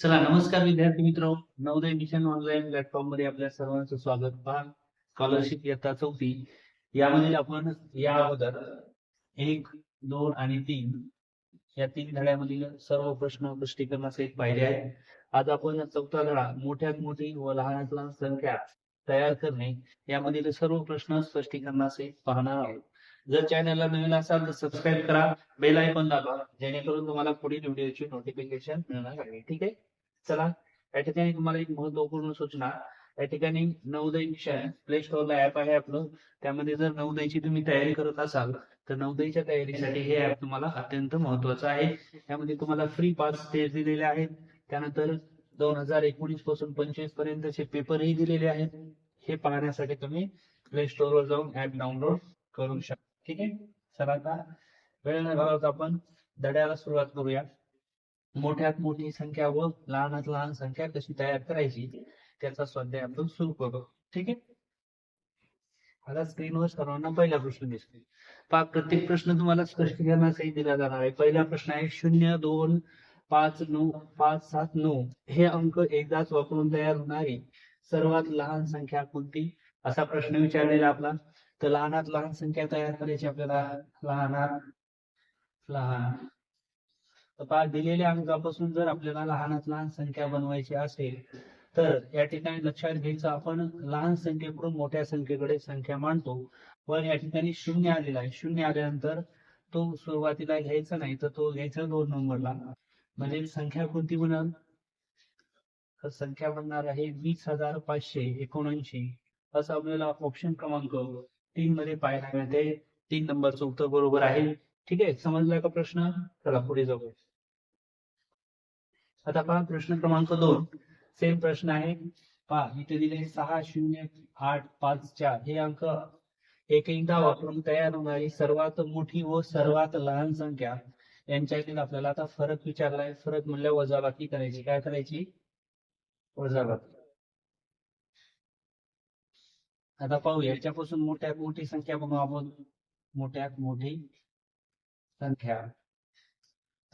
चला नमस्कार विद्यार्थी मित्र नवोदय मिशन ऑनलाईन प्लॅटफॉर्ममध्ये आपल्या सर्वांचं स्वागत. पहा स्कॉलरशिप इयत्ता चौथी. यामध्ये आपण या अगोदर एक दोन आणि तीन या तीन धड्यामधील सर्व प्रश्न स्पष्टीकरणासहित पाहिले आहे. आज आपण चौथा धडा मोठ्यात मोठी व लहानात लहान संख्या तयार करणे यामधील सर्व प्रश्न स्पष्टीकरणासहित पाहणार आहोत. जर चॅनलला नवीन असाल तर सबस्क्राईब करा बेल आयकॉन दाबा जेणेकरून तुम्हाला पुढील व्हिडिओची नोटिफिकेशन मिळणार आहे. ठीक आहे? चला या ठिकाणी तुम्हाला एक महत्त्वपूर्ण सूचना. या ठिकाणी नवोदय मिशन प्ले स्टोअरला ऍप आहे आपलं. त्यामध्ये जर नवोदयची तुम्ही तयारी करत असाल तर नवोदयच्या तयारीसाठी हे ऍप तुम्हाला अत्यंत महत्वाचं आहे. यामध्ये तुम्हाला फ्री पास स्टेज दिलेले आहेत त्यानंतर दोन हजार एकोणीसपासून पंचवीस पर्यंतचे पेपरही दिलेले आहेत. हे पाहण्यासाठी तुम्ही प्ले स्टोअरवर जाऊन ऍप डाउनलोड करू शकता. ठीक आहे? चला आता वेळ न घालवता आपण धड्याला सुरुवात करूया. मोठ्यात मोठी संख्या व लहानात लहान संख्या कशी तयार करायची त्याचा स्वाध्याय आपण सुरू करू. ठीक आहे? आता स्क्रीनवर सर्वांना पहिला प्रश्न दिसतो पहा प्रत्येक प्रश्न तुम्हाला स्पष्टीकरणासही दिला जाणार आहे. पहिला प्रश्न आहे शून्य दोन पाच नऊ पाच सात नऊ. हे अंक एकदाच वापरून तयार होणारी सर्वात लहान संख्या कोणती? असा प्रश्न विचारलेला आपला. तर लहानात लहान संख्या तयार करायची आपल्याला. लहानात लहान. तर दिलेल्या अंकापासून जर आपल्याला लहानात लहान संख्या बनवायची असेल तर या ठिकाणी लक्षात घ्यायचं आपण लहान संख्येकडून मोठ्या संख्येकडे संख्या मांडतो पण या ठिकाणी शून्य आलेला आहे. शून्य आल्यानंतर तो सुरुवातीला घ्यायचा नाही तर तो घ्यायचा दोन नंबरला. म्हणजे संख्या कोणती म्हणाल? तर संख्या बनणार आहे वीस हजार पाचशे एकोणऐंशी. असं आपल्याला ऑप्शन क्रमांक तीन मध्ये पाहायला मिळते. तीन नंबरचं उत्तर बरोबर आहे. ठीक आहे? समजला का प्रश्न? चला पुढे जाऊ आता पहा प्रश्न क्रमांक दोन. सेम प्रश्न आहे. पहा इथे दिले सहा शून्य आठ पाच चार. हे अंक एक एकदा वापरून तयार होणारी सर्वात मोठी व सर्वात लहान संख्या. यांच्यातील आपल्याला आता फरक विचारलाय. फरक म्हणल्या वजाबाकी करायची. काय करायची? वजाबाकी. आता पाहू याच्यापासून मोठ्यात मोठी संख्या बघू आपण. मोठ्यात मोठी संख्या.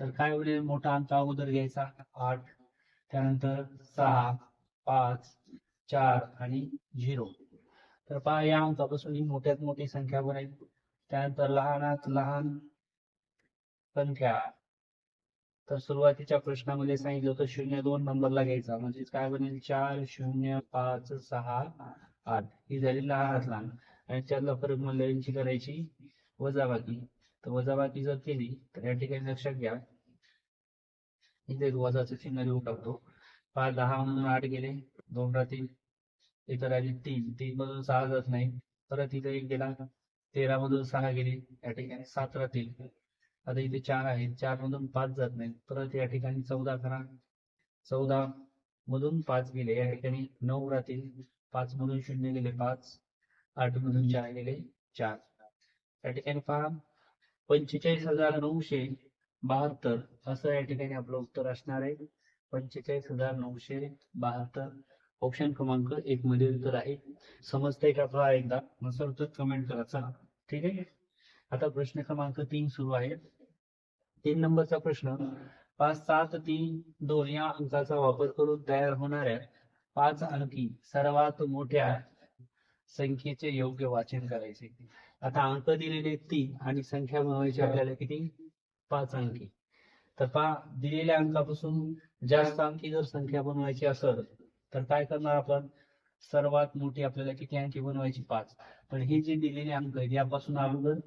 तर काय होईल मोठा अंक अगोदर घ्यायचा. आठ त्यानंतर सहा पाच चार आणि झिरो. तर पहा या अंकापासून ही मोठ्यात मोठी संख्या बनेल. त्यानंतर लहानात लहान संख्या. तर सुरुवातीच्या प्रश्नामध्ये सांगितलं होतं शून्य दोन नंबरला घ्यायचा. म्हणजे काय बनेल? चार शून्य पाच सहा आठ. ही झाली लहानात लहान. आणि त्यातला फरक म्हणलं करायची वजाबाकी. तर वजाबाकी जर केली तर या ठिकाणी लक्षात घ्या. इथे एक वजाचं चिन्ह देऊ टाकतो. पाच दहा मधून आठ गेले दोन राहतील. इथं राहिले तीन. तीन मधून सहा जात नाही. परत इथे एक गेला तेरा मधून सहा गेले. या ठिकाणी सात राहतील. आता इथे चार आहेत. चार मधून पाच जात नाही परत या ठिकाणी चौदा करा. चौदा मधून पाच गेले. या ठिकाणी नऊ राहतील. पाच मधून शून्य गेले पाच. आठ मधून चार गेले चार. या ठिकाणी पहा. पंचेचाळीस हजार नऊशे बहात्तर असं या ठिकाणी आपलं उत्तर असणार आहे. पंचेचाळीस हजार नऊशे बहात्तर ऑप्शन क्रमांक एक मध्ये उत्तर आहे. समजतंय का पहा एकदा? नसेल तर कमेंट करा. चला ठीक आहे? आता प्रश्न क्रमांक तीन सुरू आहे. तीन नंबरचा प्रश्न पाच सात तीन दोन या अंकाचा वापर करून तयार होणाऱ्या पाच अंकी सर्वात मोठ्या संख्येचे योग्य वाचन करायचे. आता अंक दिलेले तीन आणि संख्या बनवायची आपल्याला किती? पाच अंकी. तर पहा दिलेल्या अंकापासून जास्त अंकी जर संख्या बनवायची असेल तर काय करणार आपण? सर्वात मोठी आपल्याला किती अंकी बनवायची? पाच. पण हे जे दिलेले अंक आहेत यापासून अगोदर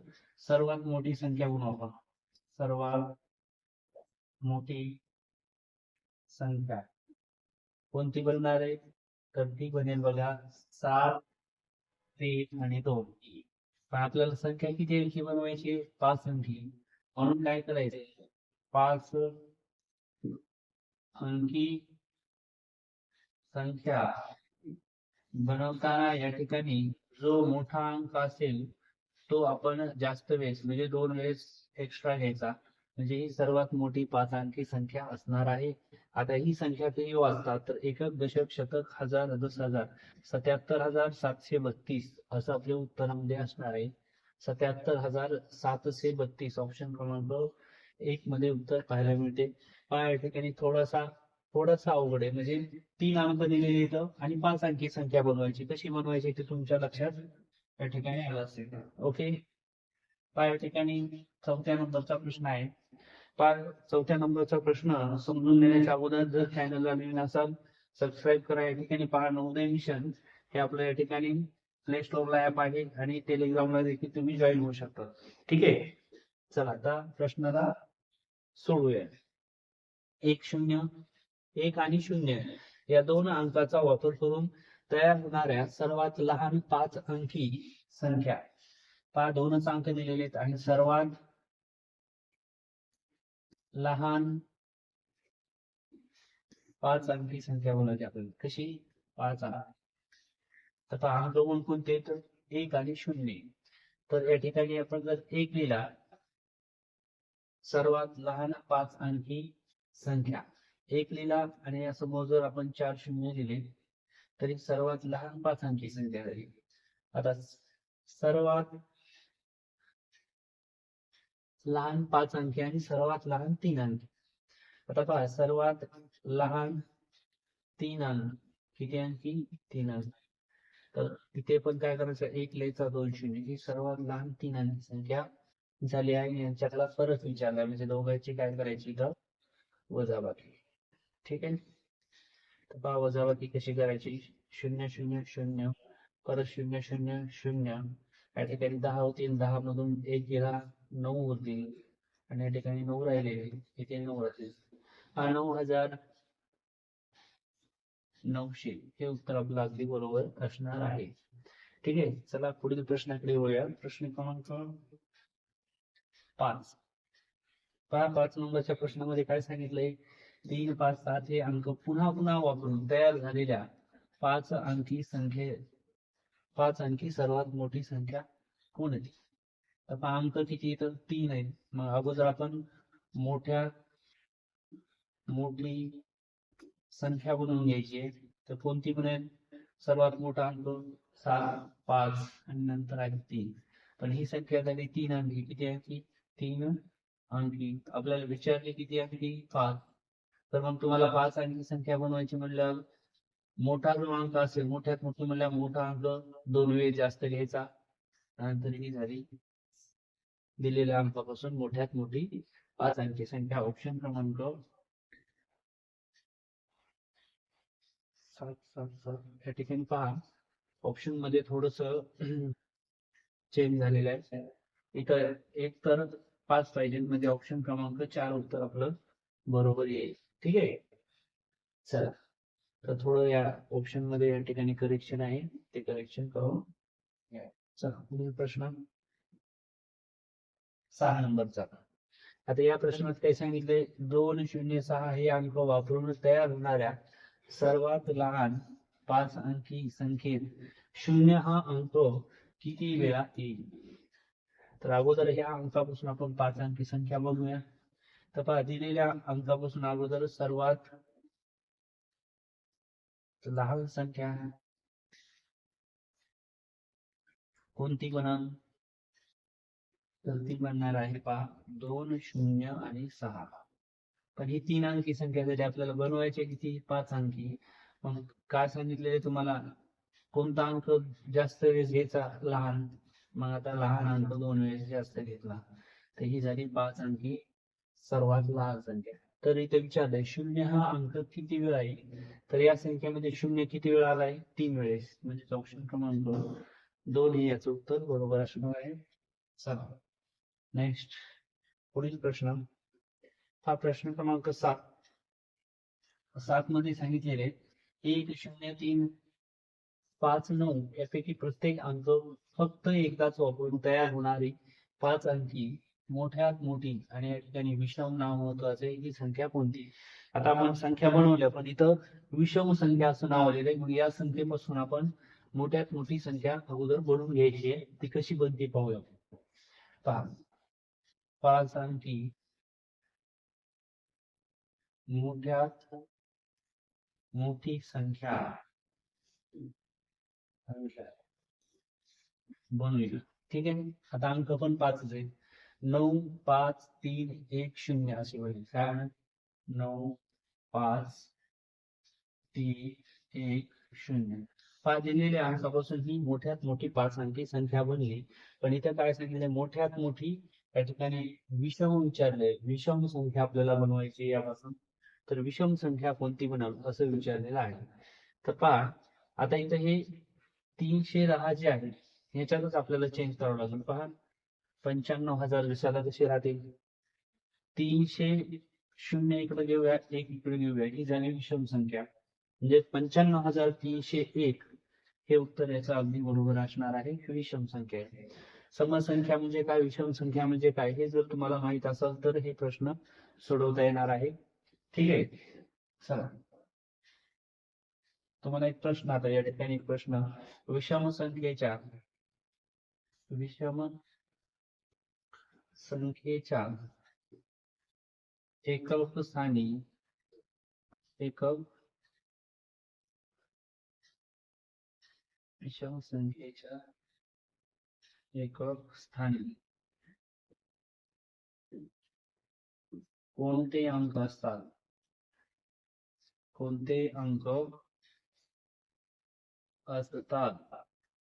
सर्वात मोठी संख्या बनवू सर्वात मोठी संख्या. कोणती बनणार आहे? तर ती बनेल बघा सात तीन आणि दोन. पण आपल्याला संख्या किती अंकी बनवायची? पाच अंकी म्हणून काय करायचंय पाच अंकी संख्या बनवताना या ठिकाणी जो मोठा अंक असेल तो आपण जास्त वेळेस म्हणजे दोन वेळेस एक्स्ट्रा घ्यायचा. म्हणजे ही सर्वात मोठी पाच अंकी संख्या असणार आहे. आता ही संख्या किती वाचतात तर एकक दशक शतक हजार दस हजार सत्याहत्तर हजार सातशे बत्तीस असं आपल्या उत्तरामध्ये असणार आहे. सत्याहत्तर हजार सातशे बत्तीस ऑप्शन क्रमांक एक मध्ये उत्तर पाहायला मिळते. पहा या ठिकाणी थोडासा थोडासा अवघड आहे. म्हणजे तीन अंक दिलेले इथं आणि पाच अंकी संख्या बनवायची. कशी बनवायची ते तुमच्या लक्षात या ठिकाणी आलं असेल. ओके? पहा या ठिकाणी चौथ्या नंबरचा प्रश्न आहे. पहा चौथ्या नंबरचा प्रश्न समजून घेण्याच्या अगोदर जर चॅनलला नवीन असाल सबस्क्राईब करा. या ठिकाणी पहा नवोदय मिशन हे आपलं या ठिकाणी प्ले स्टोअरला ऍप आहे आणि टेलिग्रामला देखील तुम्ही जॉईन होऊ शकता. ठीक आहे? चला आता प्रश्नाला सोडूया. एक शून्य एक आणि शून्य या दोन अंकाचा वापर करून तयार होणाऱ्या सर्वात लहान पाच अंकी संख्या. पहा दोनच अंक दिलेले आहेत आणि सर्वात लहान पाच अंकी संख्या बोलायची आपल्याला. कशी? पाच अंक तर पहा तर एक आणि शून्य. तर या ठिकाणी आपण जर एक लिहिला सर्वात लहान पाच अंकी संख्या. एक लिहिला आणि यासमोर जर आपण चार शून्य लिहिले तरी सर्वात लहान पाच अंकी संख्या झाली. आता सर्वात लहान पाच अंकी आणि सर्वात लहान तीन अंकी. आता पहा सर्वात लहान तीन अंक किती अंकी? तीन अंक तर तिथे पण काय करायचं? एक लेचा दोन शून्य. ही सर्वात लहान तीन अंकी संख्या झाली आहे. यांच्यातला फरक विचारला म्हणजे दोघांची काय करायची तर वजाबाकी. ठीक आहे? तर पहा वजाबाकी कशी करायची? शून्य शून्य शून्य. परत शून्य शून्य शून्य. या ठिकाणी दहा होतील दहा मधून एक गेला. नऊ होतील आणि या ठिकाणी नऊ राहिले. इथे नऊ राहतील. हा नऊ हजार नऊशे. हे उत्तर आपलं अगदी बरोबर असणार आहे. ठीक आहे चला पुढील प्रश्नाकडे वळूया. प्रश्न क्रमांक पाच. पहा पाच नंबरच्या प्रश्नामध्ये काय सांगितलंय? तीन पाच सात हे अंक पुन्हा पुन्हा वापरून तयार झालेल्या पाच अंकी संख्ये पाच अंकी सर्वात मोठी संख्या कोणती? तर अंक किती तर तीन आहे. मग अगोदर आपण मोठ्या मोठी संख्या बनवून घ्यायची आहे. तर कोणती पण आहे? सर्वात मोठा अंक सात पाच आणि नंतर आहे तीन. पण ही संख्या झाली तीन अंकी. किती अंकी तीन अंकी. आपल्याला विचारले किती अंकी पाच. तर मग तुम्हाला पाच अंकी संख्या बनवायची म्हणल्यावर मोठा जो अंक असेल मोठ्यात मोठी म्हणल्यावर मोठा अंक दोन वेळ जास्त घ्यायचा. नंतर ही झाली दिलेल्या अंकापासून मोठ्यात मोठी पाच अंकी संख्या. ऑप्शन क्रमांक सात सात सात. या ठिकाणी पहा. ऑप्शनमध्ये थोडस चेंज झालेलं आहे. इतर एक तर पाच पाहिजे म्हणजे ऑप्शन क्रमांक चार उत्तर आपलं बरोबर येईल. ठीक आहे? चला. तर थोडं या ऑप्शनमध्ये या ठिकाणी करेक्शन आहे. ते करेक्शन करू चला पुढील प्रश्न. सहा नंबरचा आता या प्रश्नात काय सांगितलंय दोन शून्य सहा हे अंक वापरून तयार होणाऱ्या सर्वात लहान पाच अंकी संख्येत शून्य हा अंक किती वेळा येईल? तर अगोदर ह्या अंकापासून आपण पाच अंकी संख्या बघूया. तर पहा दिलेल्या अंकापासून अगोदर सर्वात लहान संख्या कोणती? बनल तर ती बनणार आहे पहा. दोन शून्य आणि सहा. पण ही तीन अंकी संख्या जरी आपल्याला बनवायची किती पाच अंकी. मग काय सांगितलेले तुम्हाला? कोणता अंक जास्त वेळेस घ्यायचा? लहान. मग आता लहान अंक दोन वेळेस जास्त घेतला. तर ही झाली पाच अंकी. सर्वात लहान संख्या. तर इथे विचारलंय शून्य हा अंक किती वेळा येईल तर या संख्येमध्ये शून्य किती वेळा आलाय? तीन वेळेस. म्हणजे ऑप्शन क्रमांक दोन हे याचं उत्तर बरोबर असणार आहे. चला नेक्स्ट पुढील प्रश्न. हा प्रश्न क्रमांक सात. सात मध्ये सांगितलेले एक शून्य तीन पाच नऊ यापैकी प्रत्येक अंक फक्त एकदाच वापरून तयार होणारी पाच अंकी मोठ्यात मोठी आणि या ठिकाणी विषम नाव महत्त्वाचे ही संख्या कोणती? आता आपण संख्या बनवल्या पण इथं विषम संख्या असं नाव आलेलं आहे. मग या संख्येपासून आपण मोठ्यात मोठी संख्या अगोदर बनवून घ्यायची आहे. ती कशी बनते पाहूया पहा. पाच अंकी मोठ्यात मोठी संख्या बनवली. ठीक आहे? आता अंक पण पाचच आहे नऊ पाच तीन एक शून्य असे होईल. काय नऊ पाच तीन एक शून्य. पाच दिलेल्या अंकापासून ही मोठ्यात मोठी पाच अंकी संख्या बनली. पण इथं काय सांगितले मोठ्यात मोठी या ठिकाणी विषम विचारले. विषम संख्या आपल्याला बनवायची यापासून. तर विषम संख्या कोणती बनव असं विचारलेलं आहे. तर पहा आता इथं हे तीनशे दहा जे आहे ह्याच्यातच आपल्याला चेंज करावं लागेल. पहा पंच्याण्णव हजार दिवसाला कसे राहतील? तीनशे शून्य इकडे घेऊया एक इकडे घेऊया. ही झाली विषम संख्या. म्हणजे पंच्याण्णव हजार तीनशे एक हे उत्तर याचं अगदी बरोबर असणार आहे. विषम संख्या आहे. समसंख्या म्हणजे काय विषम संख्या म्हणजे काय हे जर तुम्हाला माहीत असेल तर हे प्रश्न सोडवता येणार आहे. ठीक आहे? चला. तुम्हाला एक प्रश्न आता या ठिकाणी एक प्रश्न. विषम संख्येच्या विषम संख्येच्या एकक स्थानी एकक विषम संख्येच्या एकक स्थानी. कोणते अंक असतात? कोणते अंक असतात?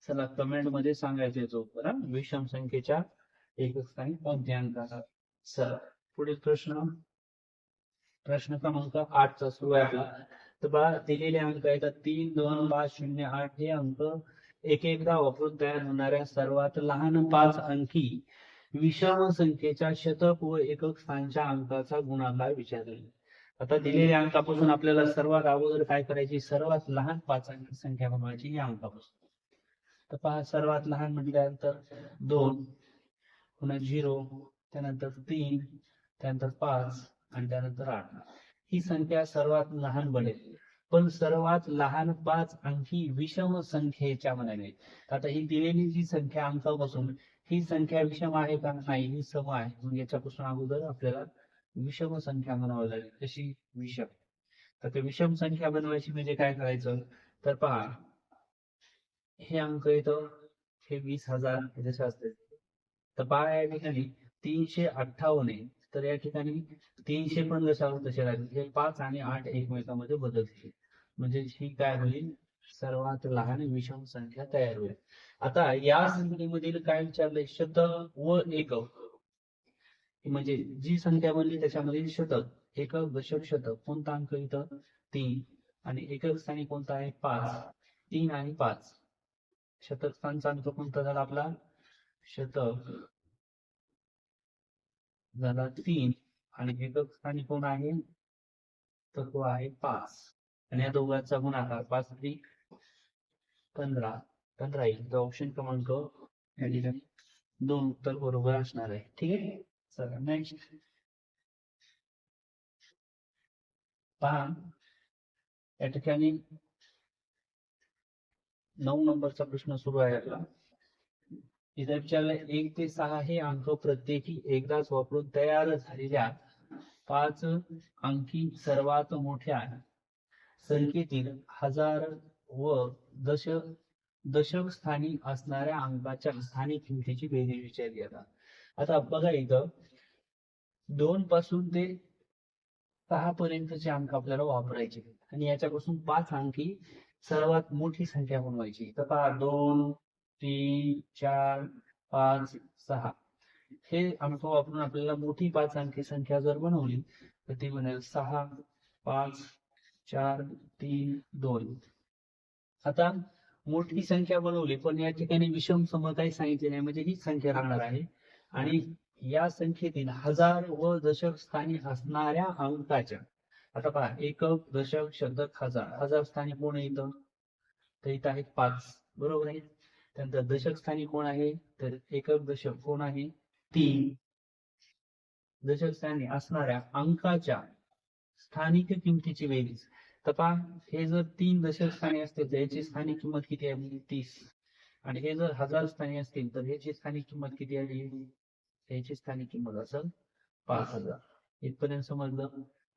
चला कमेंटमध्ये सांगायचे याचं उत्तर विषम संख्येच्या एकक स्थानी कोणते अंक असतात? चला पुढील प्रश्न. प्रश्न क्रमांक आठचा सुरू आहे. आपला तर बघा दिलेले अंक आहेत तीन दोन पाच शून्य आठ हे अंक एक एकदा वापरून तयार होणाऱ्या सर्वात लहान पाच अंकी विषम संख्येच्या शतक व एकक स्थानच्या अंकाचा गुणाकार विचारले. आता दिलेल्या अंकापासून आपल्याला सर्वात अगोदर काय करायची? सर्वात लहान पाच अंकी संख्या बनवायची या अंकापासून. तर पहा सर्वात लहान म्हटल्यानंतर दोन पुन्हा झिरो त्यानंतर तीन त्यानंतर पाच आणि त्यानंतर आठ. ही संख्या सर्वात लहान बनेल. पण सर्वात लहान पाच अंकी विषम संख्येच्या म्हणाले आता ही दिलेली जी संख्या अंकापासून ही संख्या विषम आहे का नाही ही सम आहे. मग याच्यापासून अगोदर आपल्याला विषम संख्या म्हणावी लागेल. कशी? विषम. तर ते विषम संख्या बनवायची म्हणजे काय करायचं? तर पहा हे अंक येतं हे वीस हजार जसे असते. तर पहा या ठिकाणी तीनशे अठ्ठावन्न तर या ठिकाणी तीनशे पण जशावर तसे राहतील हे म्हणजे पाच आणि आठ एकमेकांमध्ये बदलतील. म्हणजे ही काय होईल? सर्वात लहान विषम संख्या तयार होईल. आता या संख्येमधील काय विचारलंय? शतक व एकक. म्हणजे जी संख्या बनली त्याच्यामध्ये शतक एकक दशक शतक कोणता अंक इथं? तीन. आणि एकक स्थानी कोणता आहे? पाच. तीन आणि पाच. शतक स्थानचा अंक कोणता झाला आपला? शतक. झाला तीन आणि एकक स्थानी कोण आहे? तर तो आहे पाच. आणि या दोघांचा गुणाकार पाच त्रिक पंधरा. पंधरा येईल तर ऑप्शन क्रमांक या ठिकाणी दोन उत्तर बरोबर असणार आहे. ठीक आहे? चला नेक्स्ट पहा. या ठिकाणी नऊ नंबरचा प्रश्न सुरू आहे आपला. इथे विचारलंय एक ते सहा हे अंक प्रत्येकी एकदाच वापरून तयार झालेल्या पाच अंकी सर्वात मोठ्या संख्येतील हजार व दश दशक स्थानी असणाऱ्या अंकाच्या स्थानिक किमतीची बेरीज विचारली आता. आता बघा इथं दोन पासून ते सहा पर्यंतचे अंक आपल्याला वापरायचे. आणि याच्यापासून पाच अंकी सर्वात मोठी संख्या बनवायची. तर पहा दोन तीन चार पाच सहा. हे अंक वापरून आपल्याला मोठी पाच अंकी संख्या जर बनवली तर ती बनेल सहा पाच चार तीन दोन. आता मोठी संख्या बनवली पण या ठिकाणी विषम सम काही सांगितले नाही म्हणजे ही संख्या राहणार आहे. आणि या संख्येतील हजार व दशक स्थानी असणाऱ्या अंकाच्या आता पहा एकक दशक शतक हजार. हजार स्थानी कोण येतं इथं? तर इथं आहेत पाच. बरोबर आहे? त्यानंतर दशक स्थानी कोण आहे? तर एकक दशक कोण आहे? तीन दशक स्थानी असणाऱ्या अंकाच्या स्थानिक किमतीची बेरीज. तर पहा हे जर तीन दशक स्थानी असतील तर याची स्थानिक किंमत किती आहे? तीस. आणि हे जर हजार स्थानी असतील तर ह्याची स्थानिक किंमत किती आहे? याची स्थानिक किंमत असेल पाच हजार. इथपर्यंत समजलं?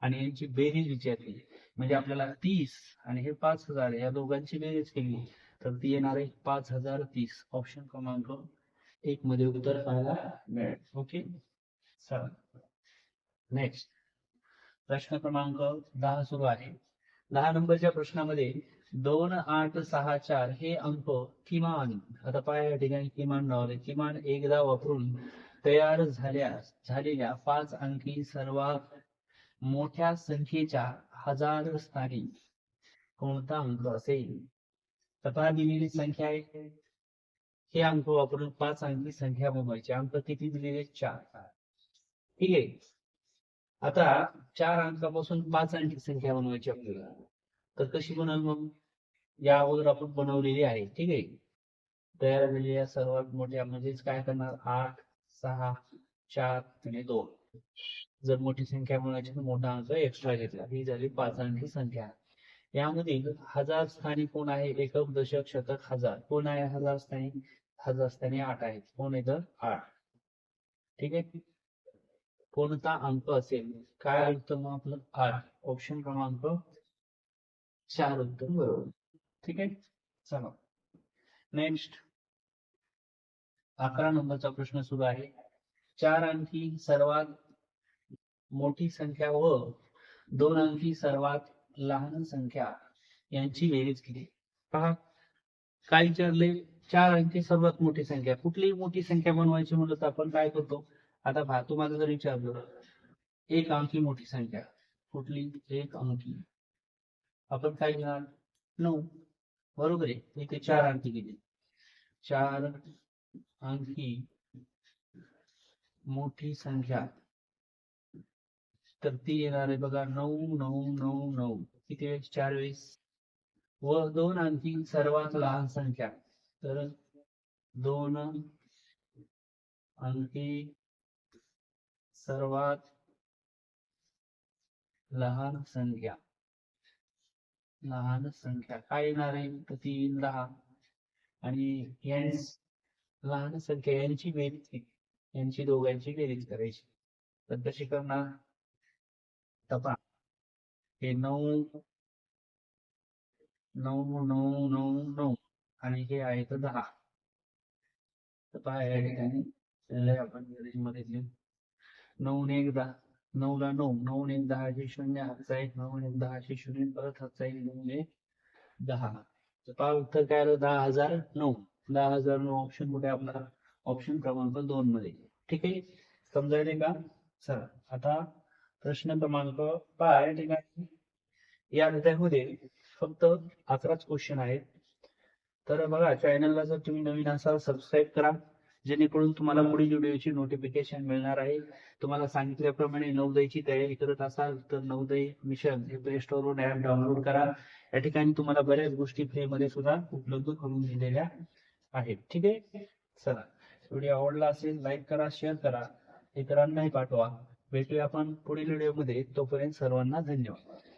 आणि यांची बेरीज विचारली. म्हणजे आपल्याला तीस आणि हे पाच हजार या दोघांची बेरीज केली. तर ती येणार आहे पाच हजार तीस. ऑप्शन क्रमांक एक मध्ये उत्तर पाहायला मिळेल. ओके नेक्स्ट प्रश्न क्रमांक दहा सुरू आहे. दहा नंबरच्या प्रश्नामध्ये दोन आठ सहा चार हे अंक किमान आता पाय या ठिकाणी किमान लावले किमान एकदा वापरून तयार झाल्या झालेल्या पाच अंकी सर्वात मोठ्या संख्येच्या हजार स्थानी कोणता अंक असेल? तर दिलेली संख्या आहे. हे अंक वापरून पाच अंकी संख्या बनवायची अंक किती दिलेले? चार. ठीक आहे. आता चार अंकापासून पाच अंकी संख्या बनवायची आपल्याला. तर कशी बनवल मग? या अगोदर आपण बनवलेली आहे. ठीक आहे. तयार झालेल्या सर्वात मोठ्या म्हणजेच काय करणार? आठ सहा चार आणि दोन. जर मोठी संख्या बनवायची तर मोठा अंक एक्स्ट्रा घेतला. ही झाली पाच अंकी संख्या. यामध्ये हजार स्थानी कोण आहे? एकक दशक शतक हजार. कोण आहे हजार स्थानी हजार स्थानी आठ आहेत. कोण आहे तर? आठ. ठीक आहे? कोणता अंक असेल? काय उत्तर मग आपलं? आठ. ऑप्शन क्रमांक चार उत्तर बरोबर. ठीक आहे? चला. नेक्स्ट अकरा नंबरचा प्रश्न सुरू आहे. चार अंकी सर्वात मोठी संख्या व दोन अंकी सर्वात लहान संख्या यांची बेरीज केली. पहा काय विचारले चार अंकी सर्वात मोठी संख्या. कुठलीही मोठी संख्या बनवायची म्हणलं तर आपण काय करतो? आता पहा तुम्हाला जर विचारलं एक अंकी मोठी संख्या कुठली? एक अंकी. आपण काय घेणार? नऊ. बरोबर आहे. इथे चार अंकी गेले. चार अंकी मोठी संख्या. तर ती येणार आहे बघा नऊ नऊ नऊ नऊ. किती वेळेस? चार वेळेस. व दोन आणखी सर्वात लहान संख्या. तर दोन आणखी सर्वात लहान संख्या. लहान संख्या. काय येणार आहे? तर ती दहा. आणि यांस लहान संख्या यांची बेरीज यांची दोघांची बेरीज करायची. तर कशी करणार. तपा हे नऊ नऊ नऊ नऊ नऊ आणि हे आहे तर दहा. तपा या ठिकाणी. आपण मध्ये नऊ ने एक दहा. नऊला नऊ. नऊ ने एक दहाचे शून्य हातचा एक. नऊ ने एक दहाचे शून्य. परत हातचा एक. नऊ ने दहा. तर पहा उत्तर काय आलं? दहा हजार नऊ. दहा हजार नऊ ऑप्शन कुठे आपला? ऑप्शन क्रमांक दोन मध्ये. ठीक आहे? समजायले का? चला. आता प्रश्न क्रमांक पहा या ठिकाणी. या अध्यायामध्ये फक्त अकराच क्वेश्चन आहेत. तर बघा चॅनलला जर तुम्ही नवीन असाल सबस्क्राईब करा. जेणेकरून तुम्हाला पुढील व्हिडिओची नोटिफिकेशन मिळणार आहे. तुम्हाला सांगितल्याप्रमाणे नवदयची तयारी करत असाल तर नवोदय मिशन हे प्ले स्टोरवरून ऍप डाउनलोड करा. या ठिकाणी तुम्हाला बऱ्याच गोष्टी फ्री मध्ये सुद्धा उपलब्ध करून दिलेल्या आहेत. ठीक आहे? चला. व्हिडिओ आवडला असेल लाईक करा शेअर करा. इतरांनाही पाठवा. भेटूया आपण पुढील व्हिडिओमध्ये. तोपर्यंत सर्वांना धन्यवाद.